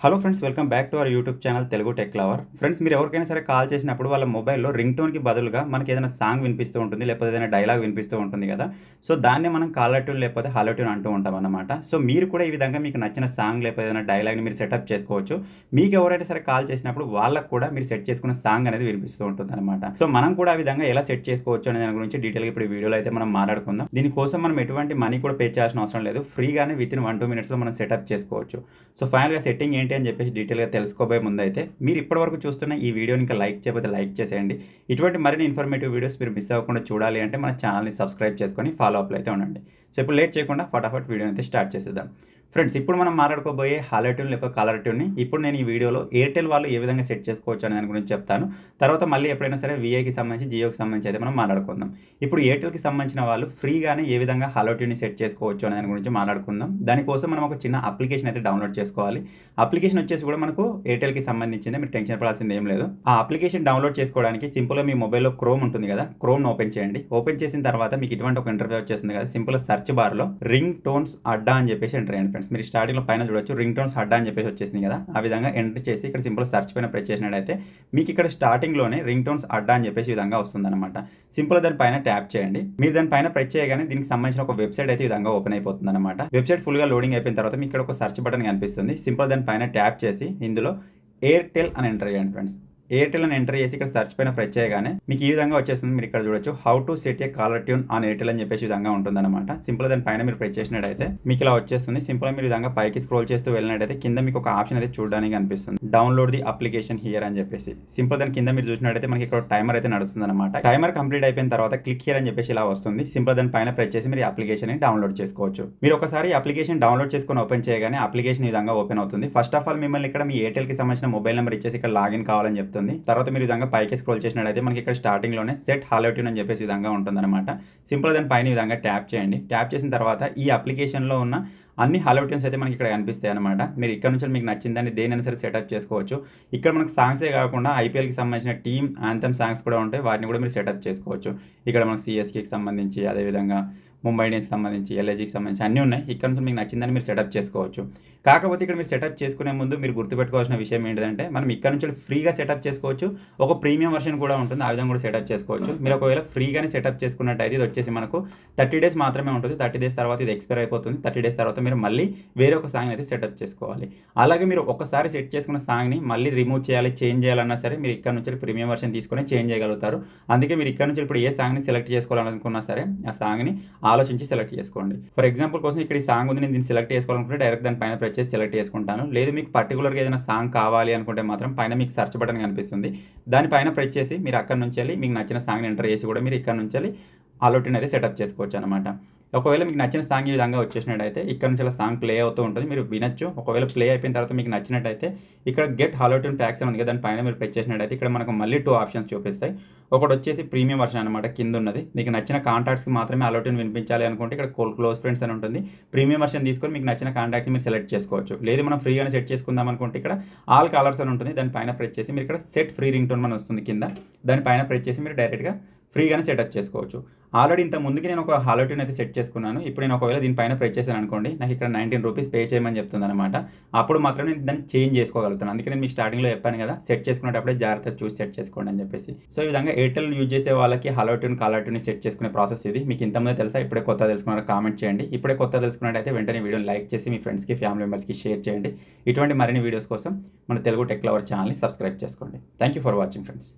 Hello friends welcome back to our YouTube channel Telugu tech lover. Friends మీరు ఎవరికైనా సరే call చేసినప్పుడు వాళ్ళ మొబైల్లో రింగ్ టోన్కి బదులుగా మనకి ఏదైనా సాంగ్ వినిపిస్తూ ఉంటుంది లేకపోతే ఏదైనా డైలాగ్ వినిపిస్తూ ఉంటుంది కదా. సో దాన్ని మనం కాలర్ ట్యూన్ లేకపోతే హలో ట్యూన్ అంటూ ఉంటాం అన్నమాట. సో మీరు కూడా ఈ విధంగా మీకు నచ్చిన సాంగ్ లేకపోతే ఏదైనా డైలాగ్ని మీరు సెటప్ చేసుకోవచ్చు. మీకు ఎవరైనా సరే కాల్ చేసినప్పుడు వాళ్ళకు కూడా మీరు సెట్ చేసుకున్న సాంగ్ అనేది వినిపిస్తూ ఉంటుంది అనమాట సో మనం కూడా ఆ విధంగా ఎలా సెట్ చేసుకోవచ్చు అనే దాని గురించి డీటెయిల్గా ఇప్పుడు వీడియోలో అయితే మనం మాట్లాడుకుందాం. దీనికోసం మనం ఎటువంటి మనీ కూడా పే చేయాల్సిన అవసరం లేదు. ఫ్రీగానే విత్ ఇన్ వన్ టూ మినిట్స్లో మనం సెటప్ చేసుకోవచ్చు. సో ఫైనల్గా సెట్టింగ్ ఏంటి అని చెప్పేసి డీటెయిల్గా తెలుసుకోబోయే ముందు అయితే మీరు ఇప్పటివరకు చూస్తున్న ఈ వీడియోని ఇంకా లైక్ చేయకపోతే లైక్ చేసేయండి. ఇటువంటి మరిన్ని ఇన్ఫర్మేటివ్ వీడియోస్ మీరు మిస్ అవ్వకుండా చూడాలి అంటే మన ఛానల్ని సబ్స్క్రైబ్ చేసుకొని ఫాలో అప్లో అయితే ఉండండి. సో ఇప్పుడు లేట్ చేయకుండా ఫటాఫట్ వీడియో అయితే స్టార్ట్ చేసేద్దాం. ఫ్రెండ్స్ ఇప్పుడు మనం మాట్లాడుకోబోయే హాలర్ ట్యూన్ లేకపోతే కలర్ ట్యూన్ని ఇప్పుడు నేను ఈ వీడియోలో ఎయిర్టెల్ వాళ్ళు ఏ విధంగా సెట్ చేసుకోవచ్చు అనే దాని గురించి చెప్తాను. తర్వాత మళ్ళీ ఎప్పుడైనా సరే విఐకి సంబంధించి జియోకి సంబంధించి అయితే మనం మాట్లాడుకుందాం. ఇప్పుడు ఎయిర్టెల్కి సంబంధించిన వాళ్ళు ఫ్రీగానే ఏ విధంగా హాలర్ ట్యూన్ని సెట్ చేసుకోవచ్చు అనే దాని గురించి మాట్లాడుకుందాం. దానికోసం మనం ఒక చిన్న అప్లికేషన్ అయితే డౌన్లోడ్ చేసుకోవాలి. అప్లికేషన్ వచ్చేసి కూడా మనకు ఎయిర్టెల్కి సంబంధించింది మీరు టెన్షన్ పడాల్సింది ఏం లేదు. ఆ అప్లికేషన్ డౌన్లోడ్ చేసుకోవడానికి సింపుల్గా మీ మొబైల్లో క్రోమ్ ఉంటుంది కదా క్రోమ్ను ఓపెన్ చేయండి. ఓపెన్ చేసిన తర్వాత మీకు ఇటువంటి ఒక ఇంటర్వ్యూ వచ్చేసింది కదా సింపుల్ సర్చ్ బార్లో రింగ్ టోన్స్ అడ్డా అని చెప్పేసి ఎంటర్ అయ్యండి ఫ్రెండ్స్ మీరు స్టార్టింగ్లో పైన చూడొచ్చు రింగ్ టోన్స్ అడ్డా అని చెప్పేసి వచ్చేసింది కదా. ఆ విధంగా ఎంటర్ చేసి ఇక్కడ సింపుల్ సర్చ్ పైన ప్రెస్ చేసినట్టయితే మీకు ఇక్కడ స్టార్టింగ్లోనే రింగ్ టోన్స్ అడ్డా అని చెప్పేసి విధంగా వస్తుందన్నమాట. సింపుల్ దాని పైన ట్యాప్ చేయండి. మీరు దాని పైన ప్రెస్ చేయగానే దీనికి సంబంధించిన ఒక వెబ్సైట్ అయితే విధంగా ఓపెన్ అయిపోతుంది అనమాట వెబ్సైట్ ఫుల్గా లోడింగ్ అయిపోయిన తర్వాత మీకు ఇక్కడ ఒక సర్చ్ బటన్ కనిపిస్తుంది. సింపుల్ దాని పైన ట్యాప్ చేసి ఇందులో ఎయిర్టెల్ అని ఎంటర్ చేయండి ఫ్రెండ్స్. ఎయిర్టెల్ అని ఎంటర్ చేసి ఇక్కడ సెర్చ్ పైన ప్రెస్ చేయగానే మీకు ఈ విధంగా వచ్చేస్తుంది మీరు ఇక్కడ చూడొచ్చు. How to set a caller tune on Airtel అని చెప్పేసి విధంగా ఉంటుందన్నమాట. సింపుల్ దాని పైన మీరు ప్రెస్ చేసినట్టయితే మీకు ఇలా వచ్చేస్తుంది. సింపుల్ మీరు విధంగా పైకి స్క్రోల్ చేస్తూ వెళ్ళినట్టయితే కింద మీకు ఒక ఆప్షన్ అయితే చూడడానికి అనిపిస్తుంది. డౌన్లోడ్ ది అప్లికేషన్ హియర్ అని చెప్పేసి. సింపుల్ దాని కింద మీరు చూసినట్టయితే మనకి ఇక్కడ టైమర్ అయితే నడుస్తుంది అనమాట టైమర్ కంప్లీట్ అయిపోయిన తర్వాత క్లిక్ హియర్ అని చెప్పేసి ఇలా వస్తుంది. సింపుల్ దాని పైన ప్రెస్ చేసి మీరు అప్లికేషన్ని డౌన్లోడ్ చేసుకోవచ్చు. మీరు ఒకసారి అప్లికేషన్ డౌన్లోడ్ చేసుకొని ఓపెన్ చేయగానే అప్లికేషన్ ఈ విధంగా ఓపెన్ అవుతుంది. ఫస్ట్ ఆఫ్ ఆల్ మిమ్మల్ని ఇక్కడ మీ ఎయిర్టెల్కి సంబంధించిన మొబైల్ నెంబర్ ఇచ్చేసి ఇక్కడ లాగిన్ కావాలని చెప్తుంది తర్వాత మీరు విధంగా పైకి స్క్రోల్ చేసినట్టయితే మనకి ఇక్కడ స్టార్టింగ్లోనే సెట్ హాలోట్యూన్ అని చెప్పేసి విధంగా ఉంటుందన్నమాట. సింపుల్ దాని పైన విధంగా ట్యాప్ చేయండి. ట్యాప్ చేసిన తర్వాత ఈ అప్లికేషన్లో ఉన్న అన్ని హాలోట్యూన్స్ అయితే మనకి ఇక్కడ కనిపిస్తాయి అనమాట మీరు ఇక్కడ నుంచి మీకు నచ్చిందని దేనైనా సరే సెటప్ చేసుకోవచ్చు. ఇక్కడ మనకు సాంగ్సే కాకుండా ఐపీఎల్కి సంబంధించిన టీమ్ ఆంథమ్ సాంగ్స్ కూడా ఉంటాయి. వాటిని కూడా మీరు సెటప్ చేసుకోవచ్చు. ఇక్కడ మనకు సిఎస్కేకి సంబంధించి అదేవిధంగా ముంబై ఇండియన్స్ సంబంధించి ఎల్ఐజీకి సంబంధించి అన్నీ ఉన్నాయి. ఇక్కడ నుంచి మీకు నచ్చిందని మీరు సెటప్ చేసుకోవచ్చు. కాకపోతే ఇక్కడ మీరు సెటప్ చేసుకునే ముందు మీరు గుర్తుపెట్టుకోవాల్సిన విషయం ఏంటంటే మనం ఇక్కడ నుంచి ఫ్రీగా సెటప్ చేసుకోవచ్చు. ఒక ప్రీమియం వర్షన్ కూడా ఉంటుంది. ఆ విధంగా కూడా సెటప్ చేసుకోవచ్చు. మీరు ఒకవేళ ఫ్రీగానే సెటప్ చేసుకున్నట్టయితే ఇది వచ్చేసి మనకు థర్టీ డేస్ మాత్రమే ఉంటుంది. థర్టీ డేస్ తర్వాత ఇది ఎక్స్పైర్ అయిపోతుంది. థర్టీ డేస్ తర్వాత మీరు మళ్ళీ వేరే ఒక సాంగ్ అయితే సెటప్ చేసుకోవాలి. అలాగే మీరు ఒకసారి సెట్ చేసుకున్న సాంగ్ని మళ్ళీ రిమూవ్ చేయాలి చేంజ్ చేయాలన్నా సరే మీరు ఇక్కడ నుంచి ప్రీమియం వర్షన్ తీసుకొని చేంజ్ చేయగలుగుతారు. అందుకే మీరు ఇక్కడ నుంచి ఇప్పుడు ఏ సాంగ్ని సెలెక్ట్ చేసుకోవాలనుకున్నా సరే ఆ సాంగ్ని ఆలోచించి సెలెక్ట్ చేసుకోండి. ఫర్ ఎగ్జాంపుల్ కోసం ఇక్కడ ఈ సాంగ్ ఉంది నేను దీన్ని సెలెక్ట్ చేసుకోవాలనుకుంటే డైరెక్ట్ దాని పైన ప్రెస్ చేసి సెలెక్ట్ చేసుకుంటాను. లేదు మీకు పర్టికులర్గా ఏదైనా సాంగ్ కావాలి అనుకుంటే మాత్రం పైన మీకు సెర్చ్ బటన్ కనిపిస్తుంది. దానిపైన ప్రెస్ చేసి మీరు అక్కడ నుంచి వెళ్ళి మీకు నచ్చిన సాంగ్ని ఎంటర్ చేసి కూడా మీరు ఇక్కడ నుంచి వెళ్ళి అలోటిన్ అయితే సెటప్ చేసుకోవచ్చు అనమాట ఒకవేళ మీకు నచ్చిన సాంగ్ ఈ విధంగా వచ్చేసినట్టయితే ఇక్కడ నుంచి ఇలా సాంగ్ ప్లే అవుతూ ఉంటుంది. మీరు వినొచ్చు. ఒకవేళ ప్లే అయిపోయిన తర్వాత మీకు నచ్చినట్టయితే ఇక్కడ గెట్ హాలోట్యూన్ ప్యాక్స్ ఉంది కదా దాని పైన మీరు ప్రెస్ చేసినట్టయితే ఇక్కడ మనకు మళ్ళీ టూ ఆప్షన్స్ చూపిస్తాయి. ఒకటి వచ్చేసి ప్రీమియం వర్షన్ అనమాట కింద ఉన్నది. మీకు నచ్చిన కాంటాక్ట్స్కి మాత్రమే అలోట్యూన్ వినిపించాలి అనుకుంటే ఇక్కడ క్లోజ్ ఫ్రెండ్స్ అని ఉంటుంది. ప్రీమియం వర్షన్ తీసుకొని మీకు నచ్చిన కాంటాక్ట్ని మీరు సెలెక్ట్ చేసుకోవచ్చు. లేదు మనం ఫ్రీగానే సెట్ చేసుకుందాం అనుకుంటే ఇక్కడ ఆల్ కలర్స్ అని ఉంటుంది. దాని పైన ప్రెస్ చేసి మీరు ఇక్కడ సెట్ ఫ్రీ రింగ్ టోన్ మన వస్తుంది కింద. దాని పైన ప్రెస్ చేసి మీరు డైరెక్ట్గా ఫ్రీగానే సెటప్ చేసుకోవచ్చు. ఆల్రెడీ ఇంత ముందుకి నేను ఒక హాలోట్యూన్ అయితే సెట్ చేసుకున్నాను. ఇప్పుడు నేను ఒకవేళ దీనిపైన ప్రెస్ చేశాను అనుకోండి నాకు ఇక్కడ నైన్టీన్ రూపీస్ పే చేయమని చెప్తుంది అనమాట అప్పుడు మాత్రం నేను దాన్ని చేంజ్ చేసుకోగలుగుతాను. అందుకే నేను మీకు స్టార్టింగ్లో చెప్పాను కదా సెట్ చేసుకునేటప్పుడే జాగ్రత్త చూసి సెట్ చేసుకోండి అని చెప్పేసి. సో ఈ విధంగా ఎయిర్టెల్ యూజ్ చేసే వాళ్ళకి హాలోట్యూన్ కాలర్ట్యూన్ సెట్ చేసుకునే ప్రాసెస్ ఇది. మీకు ఇంతమంది తెలుసా? ఇప్పుడే కొత్త తెలుసుకున్నారో కామెంట్ చేయండి. ఇప్పుడే కొత్త తెలుసుకున్నట్టయితే వెంటనే వీడియోని లైక్ చేసి మీ ఫ్రెండ్స్కి ఫ్యామిలీ మెంబర్స్కి షేర్ చేయండి. ఇటువంటి మరిన్ని వీడియోస్ కోసం మన తెలుగు టెక్ లవర్ ఛానల్ని సబ్స్క్రైబ్ చేసుకోండి. Thank you for watching friends